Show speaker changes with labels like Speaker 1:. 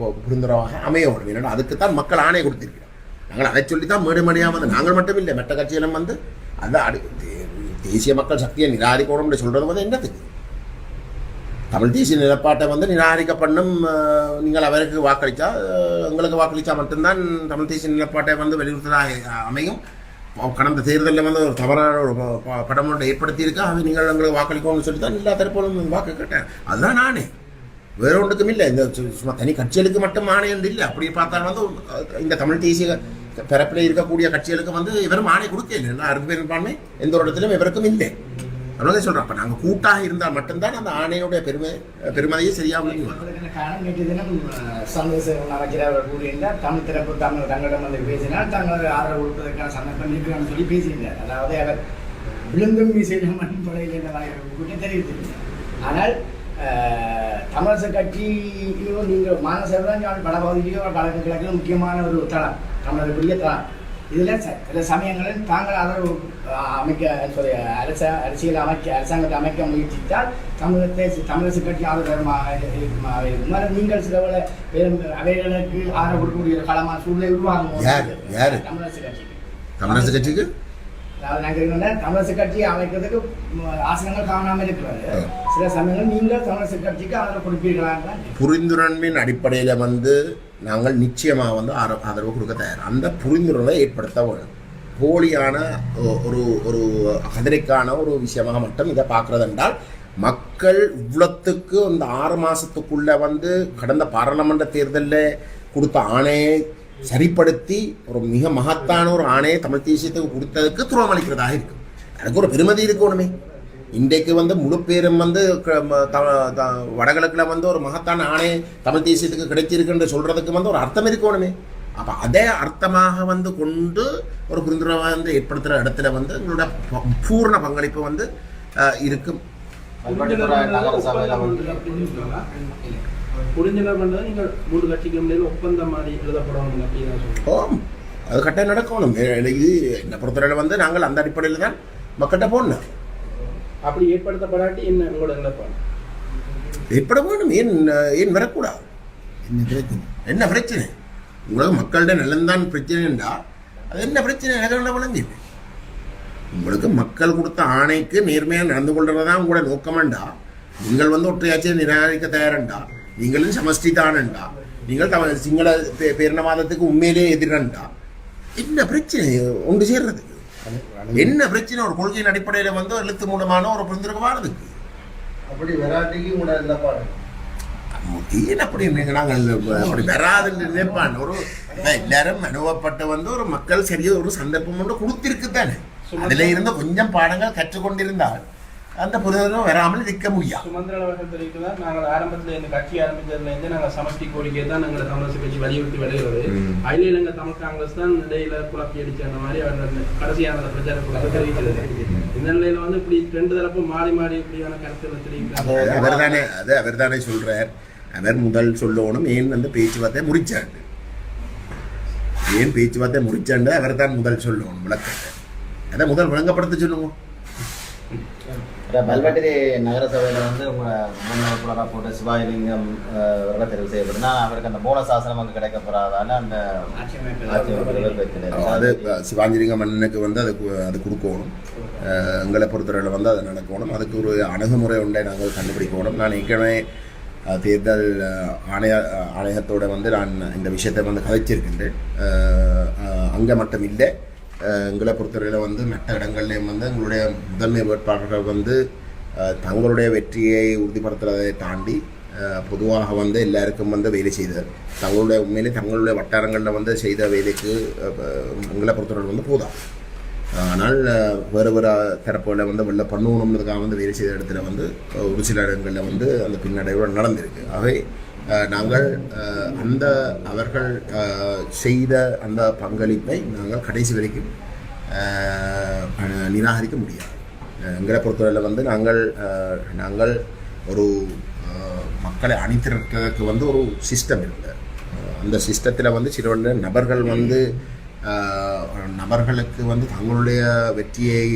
Speaker 1: புரிந்துறவாக அமைய வேண்டும். ஏன்னா அதுக்குத்தான் மக்கள் ஆணை கொடுத்திருக்கிறார். நாங்கள் அதை சொல்லி தான் மேடு மடியாக வந்து நாங்கள் மட்டும் இல்லை மற்ற கட்சியிலும் வந்து. அந்த தே- தேசிய மக்கள் சக்தியை நிராகரிக்கணும்னு சொல்கிறது வந்து என்னத்துக்கு தமிழ் தேசிய நிலப்பாட்டை வந்து நிராகரிக்கப்படணும் நீங்கள் அவருக்கு வாக்களித்தா எங்களுக்கு வாக்களித்தா மட்டும்தான் தமிழ் தேசிய நிலப்பாட்டை வந்து வலியுறுத்தலாக அமையும். கடந்த தேர்தலில் வந்து ஒரு தவறான ஒரு படம் ஒன்றை ஏற்படுத்தியிருக்கா அது நீங்கள் எங்களுக்கு வாக்களிக்கணும்னு சொல்லி தான் எல்லா தரப்பிலும் வாக்கு கேட்டேன். அதுதான் நானே வேற ஒன்றுக்கும் இல்லை. இந்த சும்மா தனி கட்சிகளுக்கு மட்டும் ஆணையம் இல்லை. அப்படி பார்த்தாலும் வந்து இந்த தமிழ் தேசிய பிறப்பில் இருக்கக்கூடிய கட்சிகளுக்கு வந்து இவரும் ஆணை கொடுக்க இல்லை. அறுபது பெரும்பான்மை எந்த ஒரு இடத்துலையும் இவருக்கும் இல்லை. அவ்வளோதான் சொல்கிறோம் அப்போ நாங்கள் கூட்டாக இருந்தால் மட்டும்தான் அந்த ஆணையோட பெருமை பெருமதியை சரியாக
Speaker 2: முடியும் காரணம் நேற்று தினம் சந்திரசேகரன் அவர் கூறியிருந்தார் தமிழ் தரப்பு தமிழ் தங்களிடம் வந்து பேசினால் தாங்கள் ஆதரவு கொடுப்பதற்கான சந்தர்ப்பம் இருக்கிறான்னு சொல்லி பேசியிருந்தார். அதாவது அவர் விழுந்தும் மீசையிலும் மண் படையில் என்ற கூட்டி தெரிவித்திருந்தார். ஆனால் தமிழரசு கட்சியோ நீங்கள் மாநசபை வடபகுதியிலோ வடக்கு கிழக்கிலோ முக்கியமான ஒரு தளம் தமிழருக்குரிய தளம். இதில் சில சமயங்களில் தாங்கள் ஆதரவு அமைக்க sorry, அரச அரசியல் அமைக்க அரசாங்கத்தை அமைக்க முயற்சித்தால் தமிழத்தை தமிழரசு கட்சி ஆதரவாக இருக்குமாக இருக்கும். நீங்கள் சில அவைகளுக்கு ஆதரவு கொடுக்கக்கூடிய ஒரு களமா சூழ்நிலை உருவாகும்? தமிழரசு கட்சிக்கு.
Speaker 1: தமிழரசு கட்சிக்கு?
Speaker 2: அதாவது தமிழரசு கட்சியை அமைக்கிறதுக்கு ஆசனங்கள் காணாமல் இருக்கிறது. சில சமயங்கள் நீங்கள் தமிழரசு கட்சிக்கு ஆதரவு கேட்கிறேன்.
Speaker 1: புரிந்துணர்வின் அடிப்படையில் வந்து நாங்கள் நிச்சயமாக வந்து ஆதரவு கொடுக்க தயார் அந்த புரிந்துணர்வை ஏற்படுத்த வேணும் போலியான ஒரு ஒரு கதிரைக்கான ஒரு விஷயமாக மட்டும் இதை பார்க்கறது என்றால் மக்கள் இவ்வளத்துக்கு இந்த ஆறு மாதத்துக்குள்ள வந்து கடந்த பாராளுமன்ற தேர்தலில் கொடுத்த ஆணையை சரிப்படுத்தி ஒரு மிக மகத்தான ஒரு ஆணையை தமிழ் தேசியத்துக்கு கொடுத்ததுக்கு துரோகம் அளிக்கிறதாக இருக்கு. எனக்கு ஒரு பெருமதி இருக்கணுமே இன்றைக்கு வந்து முழு பேரும் வந்து க- த- த- வந்து ஒரு மகத்தான ஆணை தமிழ் தேசியத்துக்கு கிடைச்சிருக்குன்னு சொல்றதுக்கு வந்து ஒரு அர்த்தம் இருக்கணுமே அப்போ அதே அர்த்தமாக வந்து கொண்டு ஒரு புரிந்துணர்வை வந்து ஏற்படுத்துகிற இடத்துல வந்து எங்களோட பூர்ண பங்களிப்பு வந்து இருக்கும்
Speaker 3: புரிஞ்சுனர் பண்றது நீங்கள் மூணு கட்சிக்கு ஒப்பந்தம் மாதிரி எழுதப்படணும் அப்படின்னு
Speaker 1: ஓம் அது கட்டாயம் நடக்கணும். இது என்னை பொறுத்தவரையில் வந்து நாங்கள் அந்த அடிப்படையில் தான் மக்கள்கிட்ட போடணும்.
Speaker 3: அப்படி ஏற்படுத்தப்படாட்டி என்ன உங்களோட நிலைப்பாடு?
Speaker 1: ஏற்பட வேண்டும் ஏன் ஏன் வரக்கூடாது?
Speaker 4: என்ன பிரச்சனை?
Speaker 1: என்ன பிரச்சனை? உங்களுக்கு மக்கள்கிட்ட நல்லந்தான் பிரச்சனைண்டா அது என்ன பிரச்சனை? எனக்கு என்ன விளங்கி உங்களுக்கு மக்கள் கொடுத்த ஆணைக்கு நேர்மையாக நடந்து கொள்றதா தான் உங்களோட நோக்கமாண்டா நீங்கள் வந்து ஒற்றையாச்சியை நிராகரிக்க தயாரண்டா நீங்களும் சமஷ்டி தானண்டா நீங்கள் தம சிங்கள பே- பேரினவாதத்துக்கு உண்மையிலே எதிரண்டா என்ன பிரச்சனை ஒன்று சேர்றதுக்கு என்ன பிரச்சனை ஒரு கொள்கையின் அடிப்படையில் வந்து எழுத்து மூலமான ஒரு புரிந்துருக்க வாரதுக்கு
Speaker 5: அப்படி வெராட்டிக்கு கூட இல்லை பாடு
Speaker 1: ஏன் அப்படி நீங்க நாங்கள் அப்படி வராதுன்னு நினைப்பான் ஒரு எல்லாரும் அனுபவப்பட்ட வந்து ஒரு மக்கள் சரியா ஒரு சந்தர்ப்பம் ஒன்று கொடுத்திருக்கு தானே அதுல இருந்து கொஞ்சம் பாடங்கள் கற்றுக்கொண்டிருந்தால் அந்த புரிதலும் வராமல் நிற்க முடியாது
Speaker 3: சுமந்திரன் அவர்கள் தெரிவிக்கிறார் நாங்கள் ஆரம்பத்தில் இந்த கட்சி ஆரம்பிச்சதுல இருந்து நாங்கள் சமஷ்டி கோரிக்கை தான் நாங்கள் தமிழரசு கட்சி வலியுறுத்தி வருகிறது. அகில இலங்கை தமிழ் காங்கிரஸ் தான் இடையில குழப்பி அடிச்ச அந்த மாதிரி அவர் கடைசியான பிரச்சார தெரிவிக்கிறது. இந்த நிலையில வந்து இப்படி ரெண்டு தரப்பு மாறி மாறி இப்படியான கருத்துக்களை தெரிவிக்கிறாங்க.
Speaker 1: அவர் தானே அது அவர் தானே சொல்றார். அவர் முதல் சொல்லணும் ஏன் வந்து பேச்சுவார்த்தை முடிச்சாண்டு? ஏன் பேச்சுவார்த்தை முடிச்சாண்டு அவர் தான் முதல் சொல்லணும் விளக்கத்தை. அதை முதல் விளங்கப்படுத்த சொல்லுங்க
Speaker 5: பல்வெட்டி நகர சபையில வந்து உங்க முன்னாள் புலரா போட்ட சிவாஜிலிங்கம் அவர்களை தெரிவு செய்யப்படுதுன்னா அவருக்கு அந்த போனஸ் ஆசனம் அங்கே கிடைக்கப்படாதால அந்த
Speaker 1: அது
Speaker 5: இருக்கு.
Speaker 1: சிவாஜிலிங்க மன்னனுக்கு வந்து அது கு- அது கொடுக்கணும். எங்களை பொறுத்தவரையில் வந்து அது நடக்கணும். அதுக்கு ஒரு அணுகுமுறை உண்டை நாங்கள் கண்டுபிடிக்கணும். நான் ஏற்கனவே தேர்தல் ஆணைய ஆணையத்தோட வந்து நான் இந்த விஷயத்தை வந்து கதைச்சிருக்கின்றேன். அங்கே மட்டும் இல்லை. எங்களை பொறுத்தவரையில் வந்து மற்ற இடங்கள்லேயும் வந்து எங்களுடைய முதன்மை வேட்பாளர்கள் வந்து தங்களுடைய வெற்றியை உறுதிப்படுத்துறதை தாண்டி பொதுவாக வந்து எல்லாருக்கும் வந்து வேலை செய்தது தங்களுடைய உண்மையிலே தங்களுடைய வட்டாரங்களில் வந்து செய்த வேலைக்கு எங்களை பொறுத்தவரை வந்து போதும் ஆனால் வேறு வேறு தரப்புகளை வந்து வெளில பண்ணணுன்றதுக்காக வந்து வேலை செய்த இடத்துல வந்து ஒரு சில இடங்களில் வந்து அந்த பின்னடைவு நடந்திருக்கு. ஆகவே நாங்கள் அந்த அவர்கள் செய்த அந்த பங்களிப்பை நாங்கள் கடைசி வரைக்கும் நிராகரிக்க முடியாது. எங்களை பொறுத்தவரையில் வந்து நாங்கள் நாங்கள் ஒரு மக்களை அணித்திருக்கிறதுக்கு வந்து ஒரு சிஸ்டம் இல்லை. அந்த சிஸ்டத்தில் வந்து சில நபர்கள் வந்து நபர்களுக்கு வந்து தங்களுடைய வெற்றியை